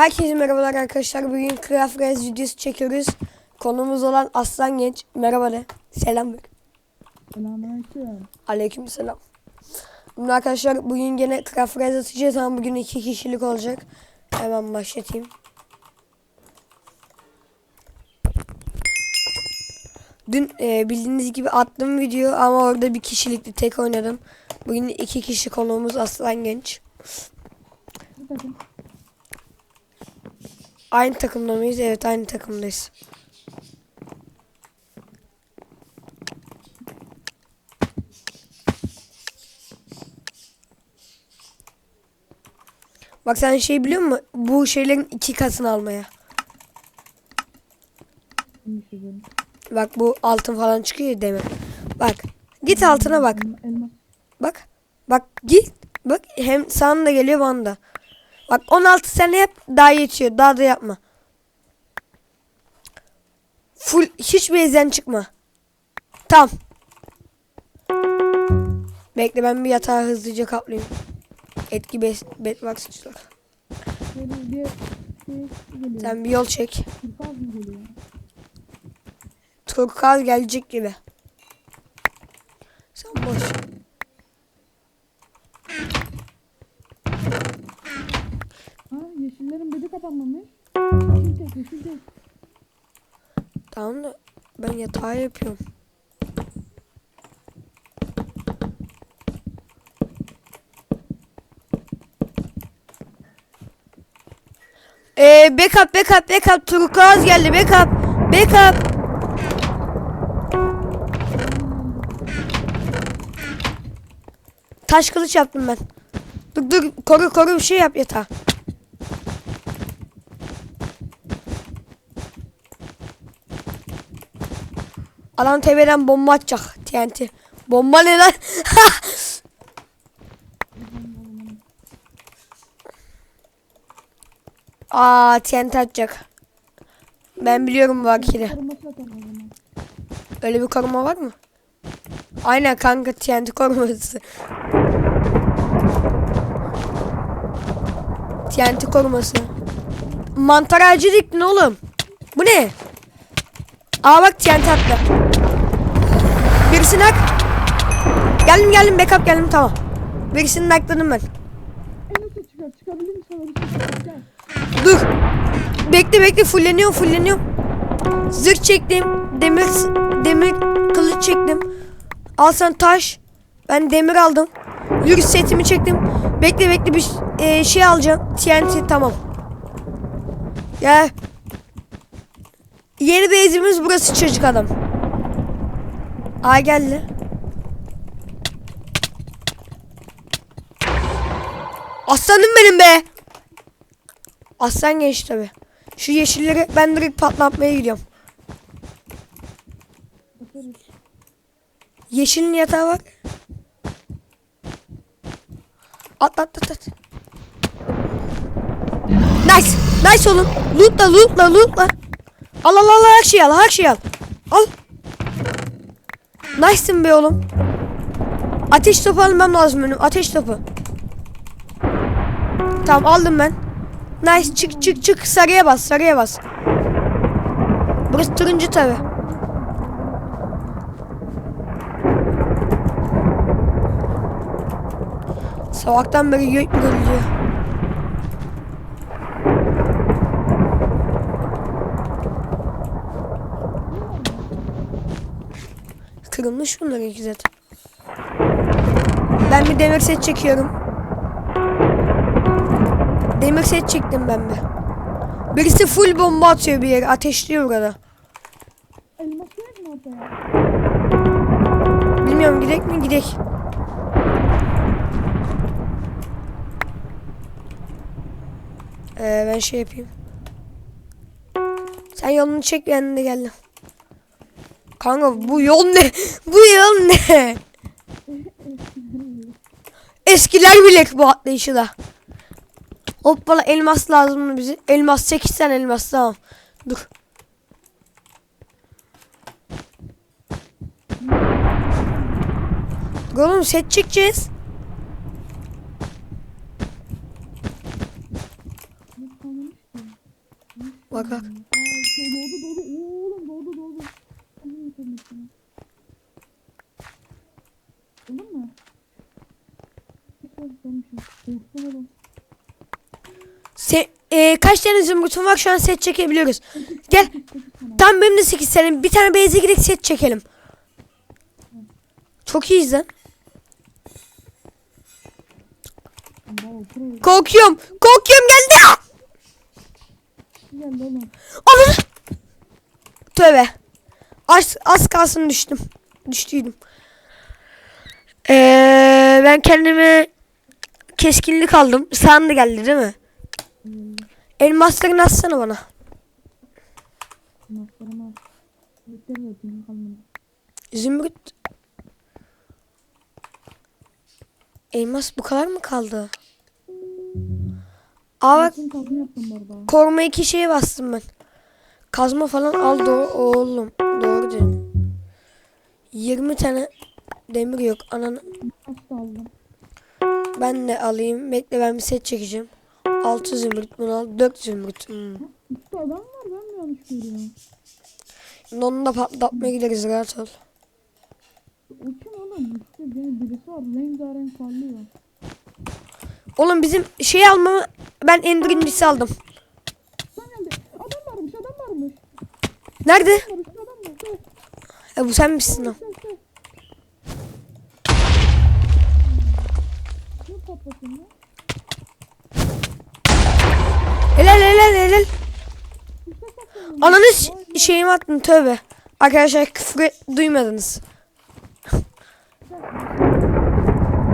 Herkese merhabalar arkadaşlar. Bugün Craft Race videosu çekiyoruz. Konumuz olan Aslan Genç. Merhaba de. Selam ver. Selamünaleyküm. Aleyküm selam. Şimdi arkadaşlar bugün gene Craft Race atacağız ama bugün iki kişilik olacak. Hemen başlatayım. Dün e, bildiğiniz gibi attım video ama orada bir kişilikti tek oynadım. Bugün iki kişi konuğumuz Aslan Genç. Bu takım Aynı takımda mıyız? Evet aynı takımdayız. Bak sen şey biliyor musun? Bu şeylerin iki katını almaya. Bak bu altın falan çıkıyor ya deme. Bak. Git altına bak. Bak. Bak git. Bak hem sana da geliyor bana da. Bak 16 sene hep daha yetiyor. Daha da yapma. Full hiç bezden çıkma. Tam. Bekle ben bir yatağı hızlıca kaplayayım. Etki bes şey geliyor. Sen bir yol çek. Turkuaz gelecek gibi. Sen boş. Yeşillerin bedi kapanmamış. Yeşil tek yeşil tek. Tamam da ben yatağı yapıyorum. Ee, backup backup backup turkuaz geldi backup backup Taş kılıç yaptım ben. Dur dur koru koru bir şey yap yatağı. Alan TV'den bomba atacak TNT. Bomba ne lan? Aa TNT atacak. Ben biliyorum bu akili. Öyle bir koruma var mı? Aynen kanka TNT koruması. TNT koruması. Mantar ağacı diktin oğlum. Bu ne? Aa bak TNT attı. Birisini hak. Geldim geldim backup geldim tamam. Birisini nakladım ben. Dur. Bekle bekle fulleniyorum fulleniyorum. Zırh çektim. Demir demir kılıç çektim. Al sen taş. Ben demir aldım. Yürü setimi çektim. Bekle bekle bir e, şey alacağım. TNT tamam. Gel. Yeni base'imiz burası çocuk adam. Ay geldi. Aslanım benim be. Aslan genç tabi. Şu yeşilleri ben direkt patlatmaya gidiyorum. Yeşilin yatağı var. At at at at. Nice. Nice oğlum. Lootla lootla lootla. Al al al her şeyi al her şeyi al. Al. Nice'sin be oğlum. Ateş topu almam lazım benim. Ateş topu. Tamam aldım ben. Nice çık çık çık sarıya bas sarıya bas. Burası turuncu tabi. Sabahtan beri gök gürülüyor. Kırılmış bunlar iki zaten. Ben bir demir set çekiyorum. Demir set çektim ben bir. Birisi full bomba atıyor bir yere. Ateşliyor ortaya? Bilmiyorum gidek mi gidek. Ee, ben şey yapayım. Sen yolunu çek ben de geldim. Kanka bu yol ne? Bu yol ne? Eskiler bilir bu atlayışı da. Hoppala elmas lazım mı bize? Elmas 8 tane elmas tamam. Dur Oğlum set çekeceğiz. Ananı Bak bak. Aa şey doğdu doğdu. Oğlum doğdu doğdu. Aman senin içine. Olur mu? Se e, kaç tane zümrütün var şu an set çekebiliyoruz. Gel. Tam benim de 8 tane. Bir tane base'e gidelim set çekelim. Çok iyiyiz lan. Korkuyorum. Korkuyorum geldi. Geldi oğlum. Ananı. Tövbe. Az, az kalsın düştüm. Düştüydüm. Ee, ben kendime keskinlik aldım. Sen de geldi değil mi? Elmaslarını atsana bana. Zümrüt. Elmas bu kadar mı kaldı? Aa bak koruma iki şeye bastım ben. Kazma falan aldı o oğlum. Doğru dedin. 20 tane demir yok. Ananı ben de alayım. Bekle ben bir set çekeceğim. 6 zümrüt bunu al. 4 zümrüt. Hmm. Üstte adam var ben mi yanlış görüyorum? Şimdi Onu da patlatmaya gideriz rahat ol. Kim oğlum? Üstte benim birisi var. Rengarenk parlıyor. Oğlum bizim şey almamı ben ender incisi aldım. Adam varmış adam varmış. Nerede? Varmış adam var. Gel E, bu sen misin o? Ya? Helal helal helal. Ananı şeyimi attın tövbe. Arkadaşlar küfür duymadınız.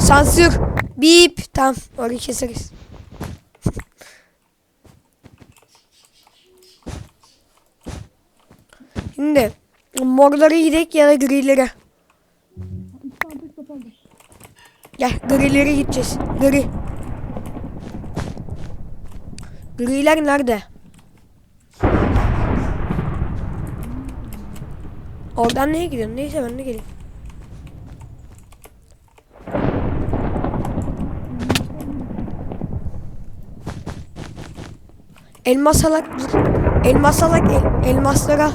Sansür. Bip. Tamam orayı keseriz. Şimdi morları gidek ya da grilere. Gel grilere gideceğiz. Gri. Griler nerede? Oradan neye gidiyorsun? Neyse ben de geleyim. Elmas alak. Elmas alak. El, elmaslara.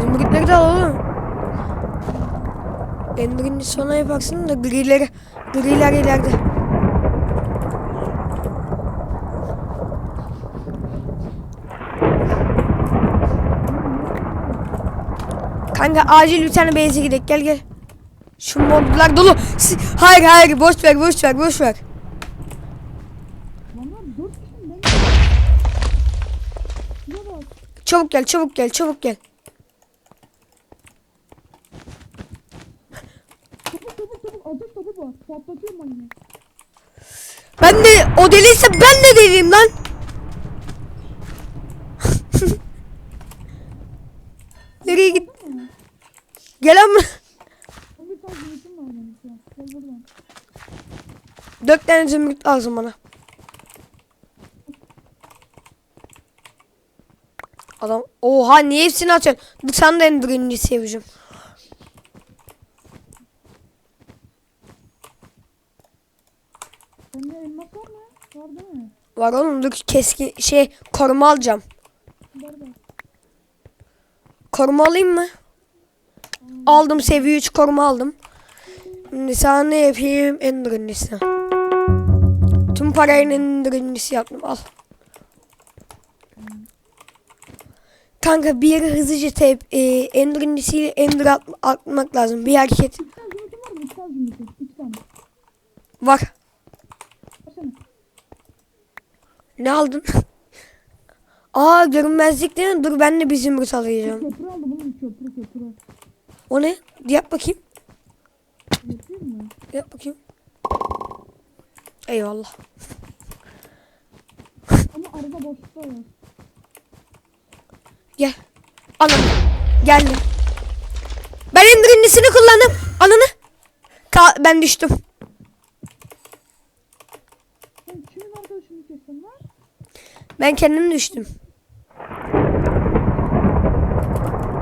Zümrütleri de al oğlum. Ender'in sona yaparsın da grileri. Griler ileride. Kanka acil bir tane base'e gidelim. Gel gel. Şu modlar dolu. Hayır hayır boş ver boş ver boş ver. Çabuk gel çabuk gel çabuk gel. Çabuk çabuk çabuk. Ateş ben yine. Ben de o deliyse ben de deliyim lan. Nereye git? Gel ama. Dört tane zümrüt lazım bana. Adam oha niye hepsini atıyorsun? Dur sen de en birincisi yapacağım. Sende elmas var mı? Var değil mi? Var oğlum dur keskin şey koruma alacağım. Var. Koruma alayım mı? Aldım seviye 3 koruma aldım. Şimdi sana ne yapayım? En birincisi. Tüm parayı en birincisi yaptım al. Kanka bir yere hızlıca tep e, ender at, atmak lazım. Bir hareket var mı? İki tane zümrütüm. İki tane. var. Versene. Ne aldın? Aa görünmezlik değil mi? Dur ben de bir zümrüt alacağım. Köprü aldım oğlum. Köprü köprü. O ne? Yap bakayım. Yapayım mı? Yap bakayım. Eyvallah. Ama arada boşlukta var. Gel. Ananı. Geldim. Ben indirimlisini kullandım. Ananı. Ka ben düştüm. Sen kimin arkadaşını kestin lan? Ben kendim düştüm.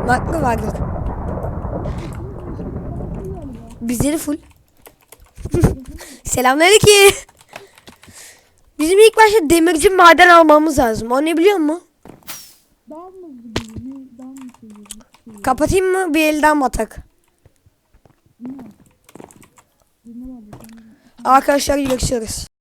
Maklı vardı. Bizleri full. Selamünaleyküm. Bizim ilk başta demirci maden almamız lazım. O ne biliyor musun? Kapatayım mı bir elden batak? Arkadaşlar görüşürüz.